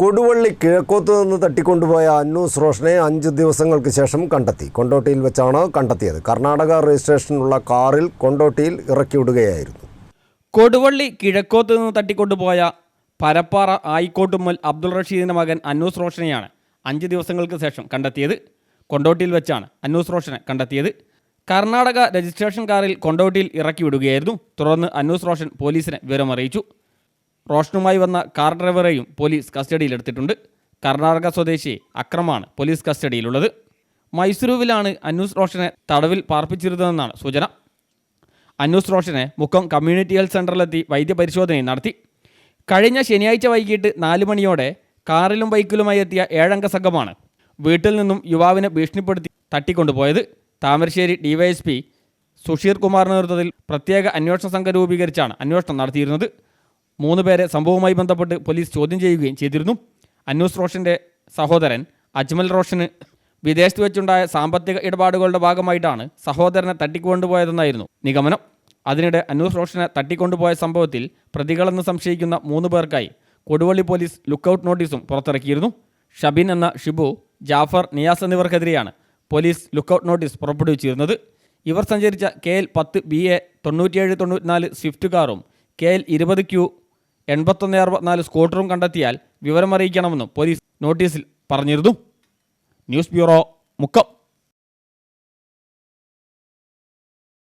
കൊടുവള്ളി കിഴക്കോത്ത് നിന്ന് തട്ടിക്കൊണ്ടുപോയ അന്നൂസ് റോഷനെ അഞ്ച് ദിവസങ്ങൾക്ക് ശേഷം കണ്ടെത്തി. കൊണ്ടോട്ടിയിൽ വെച്ചാണ് കണ്ടെത്തിയത്. കർണാടക രജിസ്ട്രേഷനുള്ള കാറിൽ കൊണ്ടോട്ടിയിൽ ഇറക്കിവിടുകയായിരുന്നു. കൊടുവള്ളി കിഴക്കോത്ത് നിന്ന് തട്ടിക്കൊണ്ടുപോയ പരപ്പാറ ആയിക്കോട്ടുമ്മൽ അബ്ദുൾ റഷീദിന്റെ മകൻ അന്നൂസ് റോഷനെയാണ് അഞ്ച് ദിവസങ്ങൾക്ക് ശേഷം കണ്ടെത്തിയത്. കൊണ്ടോട്ടിയിൽ വെച്ചാണ് അന്നൂസ് റോഷനെ കണ്ടെത്തിയത്. കർണാടക രജിസ്ട്രേഷൻ കാറിൽ കൊണ്ടോട്ടിയിൽ ഇറക്കി വിടുകയായിരുന്നു തുടർന്ന് അന്നൂസ് റോഷൻ പോലീസിനെ വിവരമറിയിച്ചു. റോഷനുമായി വന്ന കാർ ഡ്രൈവറെയും പോലീസ് കസ്റ്റഡിയിലെടുത്തിട്ടുണ്ട്. കർണാടക സ്വദേശി അക്രമാണ് പോലീസ് കസ്റ്റഡിയിലുള്ളത്. മൈസൂരുവിലാണ് അന്നൂസ് റോഷനെ തടവിൽ പാർപ്പിച്ചിരുന്നതെന്നാണ് സൂചന. അന്നൂസ് റോഷനെ മുക്കം കമ്മ്യൂണിറ്റി ഹെൽത്ത് സെന്ററിലെത്തി വൈദ്യപരിശോധനയും നടത്തി. കഴിഞ്ഞ ശനിയാഴ്ച വൈകിട്ട് നാല് മണിയോടെ കാറിലും ബൈക്കിലുമായി എത്തിയ ഏഴംഗ സംഘമാണ് വീട്ടിൽ നിന്നും യുവാവിനെ ഭീഷണിപ്പെടുത്തി തട്ടിക്കൊണ്ടുപോയത്. താമരശ്ശേരി ഡിവൈഎസ്പി സുഷീർ കുമാറിന്റെ നേതൃത്വത്തിൽ പ്രത്യേക അന്വേഷണ സംഘം രൂപീകരിച്ചാണ് അന്വേഷണം നടത്തിയിരുന്നത്. മൂന്ന് പേരെ സംഭവവുമായി ബന്ധപ്പെട്ട് പോലീസ് ചോദ്യം ചെയ്യുകയും ചെയ്തിരുന്നു. അന്നൂസ് റോഷന്റെ സഹോദരൻ അജ്മൽ റോഷന് വിദേശത്ത് വെച്ചുണ്ടായ സാമ്പത്തിക ഇടപാടുകളുടെ ഭാഗമായിട്ടാണ് സഹോദരനെ തട്ടിക്കൊണ്ടുപോയതെന്നായിരുന്നു നിഗമനം. അതിനിടെ അന്നൂസ് റോഷനെ തട്ടിക്കൊണ്ടുപോയ സംഭവത്തിൽ പ്രതികളെന്ന് സംശയിക്കുന്ന മൂന്ന് പേർക്കായി കൊടുവള്ളി പോലീസ് ലുക്കൌട്ട് നോട്ടീസും പുറത്തിറക്കിയിരുന്നു. ഷബിൻ എന്ന ഷിബു ജാഫർ നിയാസ് എന്നിവർക്കെതിരെയാണ് പോലീസ് ലുക്കൌട്ട് നോട്ടീസ് പുറപ്പെടുവിച്ചിരുന്നത്. ഇവർ സഞ്ചരിച്ച കെ എൽ പത്ത് ബി എ തൊണ്ണൂറ്റിയേഴ് തൊണ്ണൂറ്റിനാല് സ്വിഫ്റ്റ് കാറും കെ എൽ ഇരുപത് ക്യൂ എൺപത്തൊന്ന് അറുപത്തിനാല് സ്കൂട്ടറും കണ്ടെത്തിയാൽ വിവരമറിയിക്കണമെന്നും പോലീസ് നോട്ടീസിൽ പറഞ്ഞിരുന്നു. News bureau Mukkam.